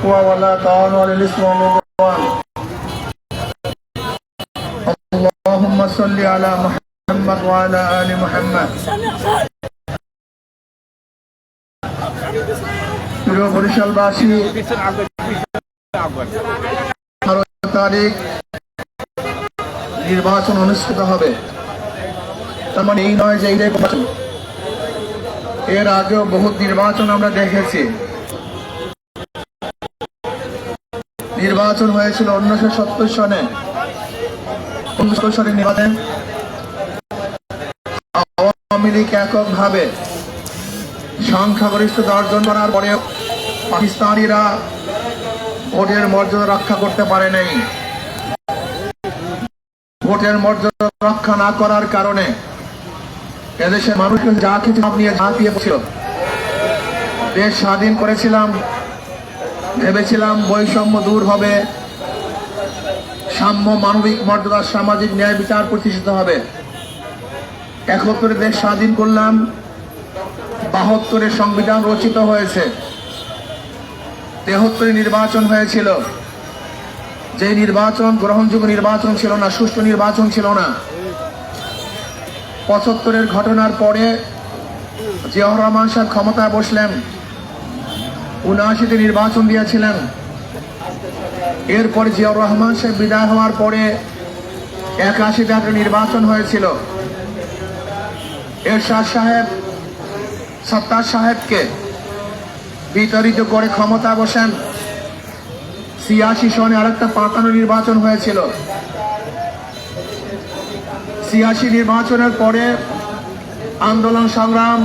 التقوى ولا تعاونوا على الإثم والعدوان اللهم صل على محمد وعلى آل محمد প্রিয় বরিশালবাসী আঠারো তারিখ নির্বাচন অনুষ্ঠিত হবে তার মানে এই নয় যে এইটাই নির্বাচন এর আগেও বহুত নির্বাচন আমরা দেখেছি নির্বাচন হয়েছিল উনিশশো সত্তর সনে। সনের নির্বাচন আওয়ামী লীগ এককভাবে সংখ্যাগরিষ্ঠতা অর্জন করার পরেও পাকিস্তানিরা ভোটের মর্যাদা রক্ষা করতে পারে নাই। ভোটের মর্যাদা রক্ষা না করার কারণে এদেশের মানুষকে যা কিছু নিয়ে ঝাঁপিয়ে ছিল দেশ স্বাধীন করেছিলাম ভেবেছিলাম বৈষম্য দূর হবে। সাম্য মানবিক মর্যাদা সামাজিক ন্যায় বিচার প্রতিষ্ঠিত হবে। একত্রে দেশ স্বাধীন করলাম। বাহাত্তরে সংবিধান রচিত হয়েছে। তেহত্তরে নির্বাচন হয়েছিল। যে নির্বাচন গ্রহণযোগ্য নির্বাচন ছিল না, সুষ্ঠু নির্বাচন ছিল না। পঁচাত্তরের ঘটনার পরে জিয়াউর রহমান সাহেব ক্ষমতায় বসলেন। উনআশিতে নির্বাচন দিয়েছিলেন। এরপরে জিয়াউর রহমান সাহেব বিদায় হওয়ার পরে একাশিতে একটা নির্বাচন হয়েছিল। এরশাদ সাহেব, সত্তার সাহেবকে বিতাড়িত করে ক্ষমতা বসেন। ছিয়াশি সনে আরেকটা পাতানো নির্বাচন হয়েছিল। ছিয়াশি নির্বাচনের পরে আন্দোলন সংগ্রাম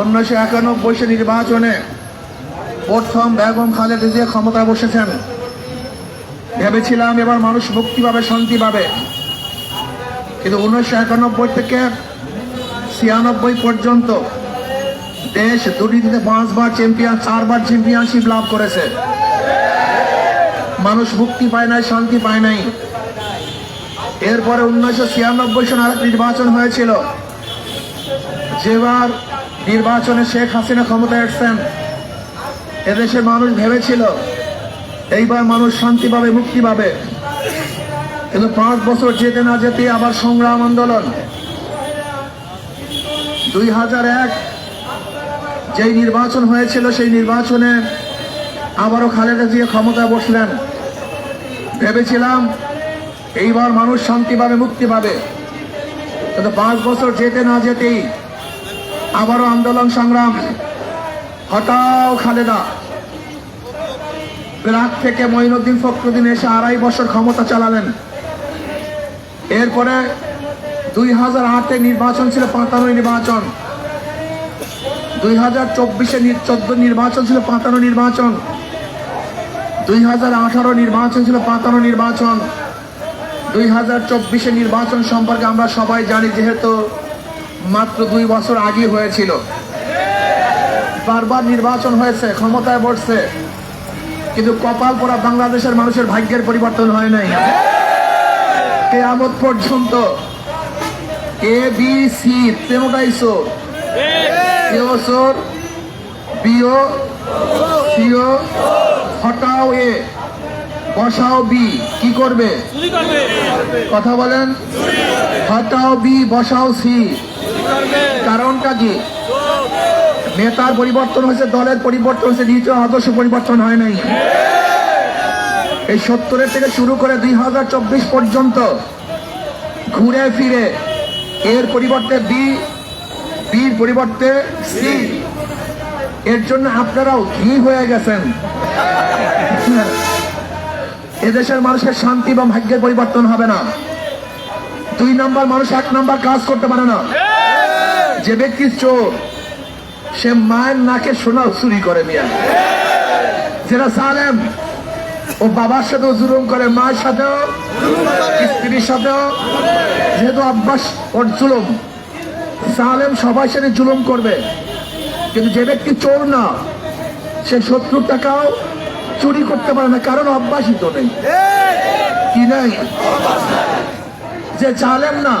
উনিশশো একানব্বই নির্বাচনে প্রথম বেগম খালেদা জিয়া ক্ষমতা বসেছেন। ভেবেছিলাম এবার মানুষ মুক্তি পাবে, শান্তি পাবে। কিন্তু উনিশশো একানব্বই থেকে ছিয়ানব্বই পর্যন্ত দেশ দুর্নীতিতে পাঁচবার চ্যাম্পিয়ন চারবার চ্যাম্পিয়নশিপ লাভ করেছে। মানুষ মুক্তি পায় নাই, শান্তি পায় নাই। এরপরে উনিশশো ছিয়ানব্বই সন আরেক নির্বাচন হয়েছিল। যেবার নির্বাচনে শেখ হাসিনা ক্ষমতায় এসছেন এদেশের মানুষ ভেবেছিল, এইবার মানুষ শান্তি পাবে মুক্তি পাবে কিন্তু পাঁচ বছর যেতে না যেতে আবার সংগ্রাম আন্দোলন। দুই হাজার এক যেই নির্বাচন হয়েছিল, সেই নির্বাচনে আবারও খালেদা জিয়া ক্ষমতায় বসলেন। ভেবেছিলাম, এইবার মানুষ শান্তি পাবে মুক্তি পাবে কিন্তু পাঁচ বছর যেতে না যেতেই আবারও আন্দোলন, সংগ্রাম। হটাও খালেদা। ব্রাক থেকে মঈনুদ্দিন ফখরুদ্দিন এসে আড়াই বছর ক্ষমতা চালালেন। এরপরে দুই হাজার আটে নির্বাচন ছিল পাতানো নির্বাচন। দুই হাজার চব্বিশে চোদ্দ নির্বাচন ছিল পাতানো নির্বাচন। দুই হাজার আঠারো নির্বাচন ছিল পাতানো নির্বাচন। দুই হাজার চব্বিশে নির্বাচন সম্পর্কে আমরা সবাই জানি, যেহেতু মাত্র দুই বছর আগে হয়েছিল। বারবার নির্বাচন হয়েছে, ক্ষমতায় বসছে। কিন্তু কপাল পরা বাংলাদেশের মানুষের ভাগ্যের পরিবর্তন হয় নাই। কেয়ামত পর্যন্ত এ, বি, সি তেমোটাইছো। এও সোর বিও সিও হটাও এ, বসাও বি, কি করবে? কথা বলেন। হটাও বি, বসাও সি। কারণটা কি? নেতার পরিবর্তন হয়েছে, দলের পরিবর্তন হয়েছে নিজ আদর্শ পরিবর্তন হয় নাই। এই সত্তরের থেকে শুরু করে দুই হাজার চব্বিশ পর্যন্ত ঘুরে ফিরে এর পরিবর্তে বি, বির পরিবর্তে সি। এর জন্য আপনারাও ঘি হয়ে গেছেন। এদেশের মানুষের শান্তি বা ভাগ্যের পরিবর্তন হবে না। দুই নাম্বার মানুষ এক নাম্বার কাজ করতে পারে না। যে ব্যক্তি চোর সে মায়ের নাকে সোনা চুরি করে মিয়া। যেটা সালেম, ও বাবার সাথেও জুলুম করে, মায়ের সাথেও, স্ত্রীর সাথেও, যেহেতু অভ্যাস ওর জুলুম, সালেম সবার সাথে জুলুম করবে। কিন্তু যে ব্যক্তি চোর না, সে শত্রুর টাকাও চুরি করতে পারে না, কারণ অভ্যাসই তো নেই। কি নাই? যে জালেম না,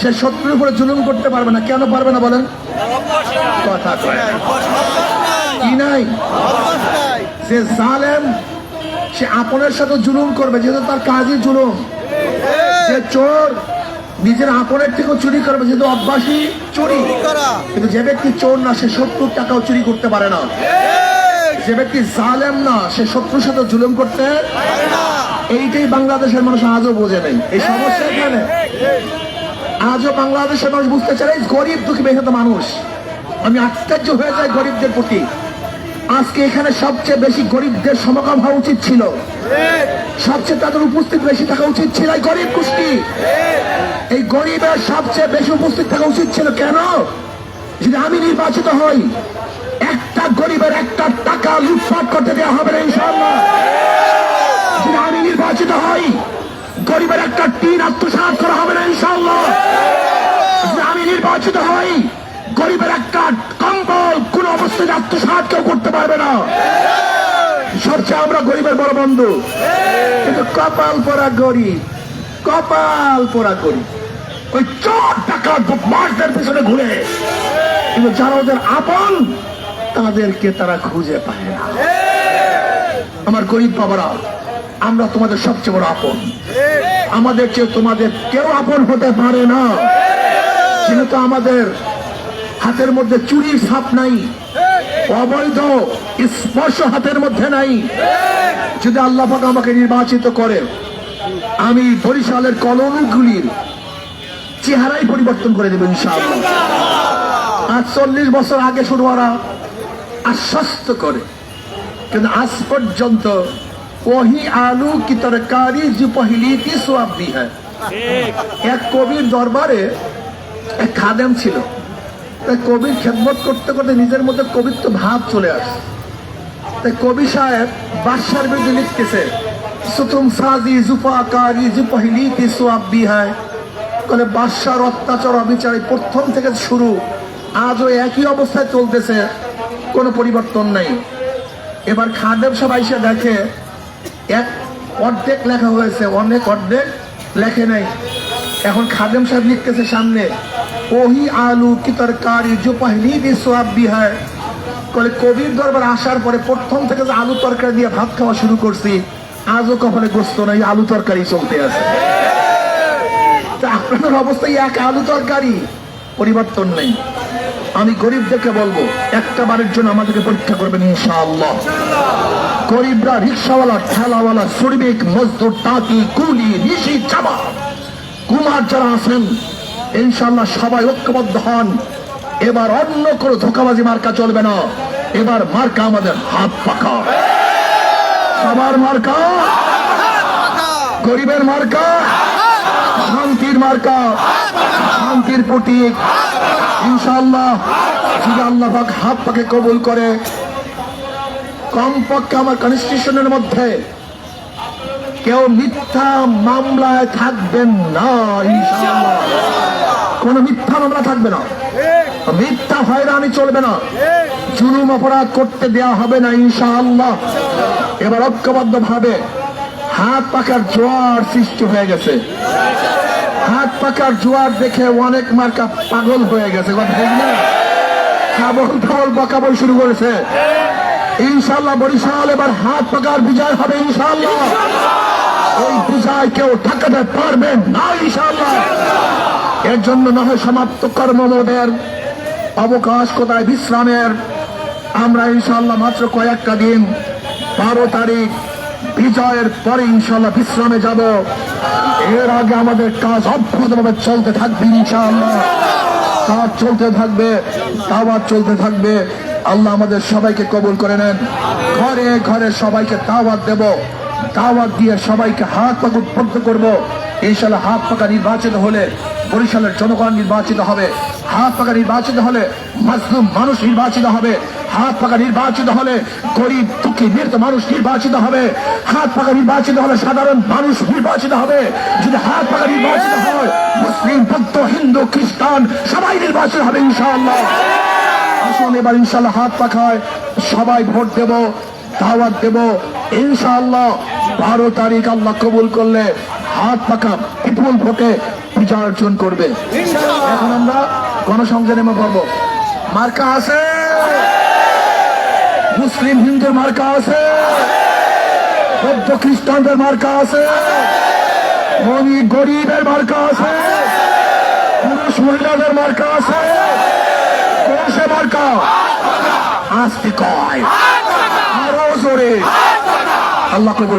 সে শত্রুর উপরে জুলুম করতে পারবে না। কেন পারবে না বলেন? কথা কয়। সে আপনের সাথে জুলুম করবে, যেহেতু তার কাজই জুলুম। যে চোর, নিজের আপনের থেকেও চুরি করবে, যেহেতু অভ্যাসী চুরি। কিন্তু যে ব্যক্তি চোর না, সে সত্তর টাকাও চুরি করতে পারে না। যে ব্যক্তি জালেম না, সে শত্রুর সাথে জুলুম করতে এইটাই বাংলাদেশের মানুষ আজও বোঝে নেই। এই সমস্যা এখানে। আজও বাংলাদেশের মানুষ বুঝতে চায় গরিব দুঃখী মেহনত মানুষ। আমি আশ্চর্য হয়ে যাই গরিবদের প্রতি। আজকে এখানে সবচেয়ে বেশি গরিবদের সমাগম হওয়া উচিত ছিল। সবচেয়ে তাদের উপস্থিত বেশি থাকা উচিত ছিল এই গরিব গোষ্ঠী। এই গরিবের সবচেয়ে বেশি উপস্থিত থাকা উচিত ছিল কেন? যদি আমি নির্বাচিত হই, একটা গরিবের একটা টাকা লুটপাট করতে দেওয়া হবে না, ইনশাআল্লাহ। আত্মসাৎ কেউ করতে পারবে না। সবচেয়ে আমরা গরিবের বড় বন্ধু। কিন্তু কপাল পরা গরিব, কপাল পরা গরিব। ওই চোর টাকা মাসদের পিছনে ঘুরে। কিন্তু যারা ওদের আপন, তাদেরকে তারা খুঁজে পায় না। আমার গরিব বাবারা, আমরা তোমাদের সবচেয়ে বড় আপন। আমাদের চেয়ে তোমাদের কেউ আপন হতে পারে না। যেহেতু আমাদের হাতের মধ্যে চুরির ছাপ নাই অবৈধ স্পর্শ হাতের মধ্যে নাই। যদি আল্লাহ আমাকে নির্বাচিত করে আমি বরিশালের কলোনিগুলির চেহারাই পরিবর্তন করে দেবো ইনশাআল্লাহ। আজ চল্লিশ বছর আগে শুরু ওরা আশ্বস্ত করে, কিন্তু আজ পর্যন্ত ওহি আলু কি তরকারি যে পহিলি কি সোয়াবি হ্যাঁ এক কবির দরবারে এক খাদেম ছিল। তাই কবির খেদমত করতে করতে নিজের মধ্যে কবিত্ব ভাব চলে আসে। তাই কবি সাহেব বাদশার বিরুদ্ধে লিখতেছে, সুতুম সাজি জুফা কারি যে পহিলি কি সোয়াবি হ্যাঁ। বলে বাদশার অত্যাচার অবিচার প্রথম থেকে শুরু আজও একই অবস্থায় চলতেছে, কোনো পরিবর্তন নেই। এবার খাদেম সব আইসে দেখে, এক অর্ধেক লেখা হয়েছে, অনেক অর্ধেক লেখে নাই। এখন খাদেম সাহেব লিখতেছে সামনে, ওহি আলু কি তরকারি যে পহলি দি সোয়াব হয় বলে কবির দরবার আসার পরে প্রথম থেকে যে আলু তরকারি দিয়ে ভাত খাওয়া শুরু করছি, আজও কপালে গোস্ত নাই, আলু তরকারি চলতে আছে। আপনাদের অবস্থায় এক আলু তরকারি পরিবর্তন নেই। আমি গরিবদেরকে বলব, একটা বারের জন্য আমাদেরকে পরীক্ষা করবেন ইনশাআল্লাহ। গরিবরা রিক্সাওয়ালা, ঠেলাওয়ালা, শ্রমিক, মজদুর, তাঁতি, কুলি ঋষি চাবা কুমার যারা আছেন ইনশাল্লাহ সবাই ঐক্যবদ্ধ হন। এবার অন্য কোনো ধোকাবাজি মার্কা চলবে না। এবার মার্কা আমাদের হাত পাকা। সবার মার্কা, গরিবের মার্কা, শান্তির মার্কা, শান্তির প্রতীক। ইনশাআল্লাহ, যদি আল্লাহ হাত পাকে কবুল করে, কমপক্ষে আমার কনস্টিটিউশনের মধ্যে কেউ মিথ্যা মামলায় থাকবেন না কোন মিথ্যা মামলা থাকবে না। মিথ্যা হয়রানি চলবে না। জুলুম অপরাধ করতে দেয়া হবে না, ইনশাআল্লাহ। এবার ঐক্যবদ্ধ ভাবে হাত পাকার জোয়ার সৃষ্টি হয়ে গেছে। হাত পাকার জোয়ার দেখে অনেক মার্কা পাগল হয়ে গেছে। খাবল খাবল বকাবল শুরু করেছে। ইনশাল্লাহ বরিশাল এবার হাত পাকার বিজয় হবে ইনশাল্লাহ এই বিজয় কেউ ঠেকাতে পারবে না ইনশাল্লাহ এর জন্য না হয় সমাপ্ত কর্মমোদের অবকাশ কোথায় বিশ্রামের? আমরা ইনশাল্লাহ মাত্র কয়েকটা দিন বারো তারিখ বিজয়ের পরে ইনশাল্লাহ বিশ্রামে যাব। এর আগে আমাদের কাজ অভ্যুতভাবে চলতে থাকবে ইনশাআল্লাহ। কাজ চলতে থাকবে দাওয়াত চলতে থাকবে। আল্লাহ আমাদের সবাইকে কবুল করে নেন। ঘরে ঘরে সবাইকে দাওয়াত দেব। দাওয়াত দিয়ে সবাইকে হাত পাক উৎপন্ন করব। ইনশাল্লাহ হাত পাকা নির্বাচিত হলে বরিশালের জনগণ নির্বাচিত হবে। হাত পাকা নির্বাচিত হলে মাসলুম মানুষ নির্বাচিত হবে। হাত পাকা নির্বাচিত হলে গরিব, দুঃখী, মৃত মানুষ নির্বাচিত হবে। হাত পাকা নির্বাচিত হলে সাধারণ মানুষ নির্বাচিত হবে। যদি হাত পাকা নির্বাচিত হয়, মুসলিম, বৌদ্ধ, হিন্দু, খ্রিস্টান, সবাই নির্বাচিত হবে ইনশাআল্লাহ। আসুন এবার ইনশাল্লাহ হাত পাখায়। সবাই ভোট দেব দাওয়াত দেব। ইনশাআল্লাহ বারো তারিখ আল্লাহ কবুল করলে হাত পাকা বিপুল ভোটে বিজয় অর্জন করবে এখন আমরা গণসংযোগে নেমে পড়ব। মার্কা আছে। মুসলিম হিন্দুর মার্কা আছে। বৌদ্ধ খ্রিস্টানদের মার্কা আছে। গরিবের মার্কা আছে। পুরুষ মহিলাদের মার্কা আছে। মার্কা। আস্তে আল্লাহ কবুল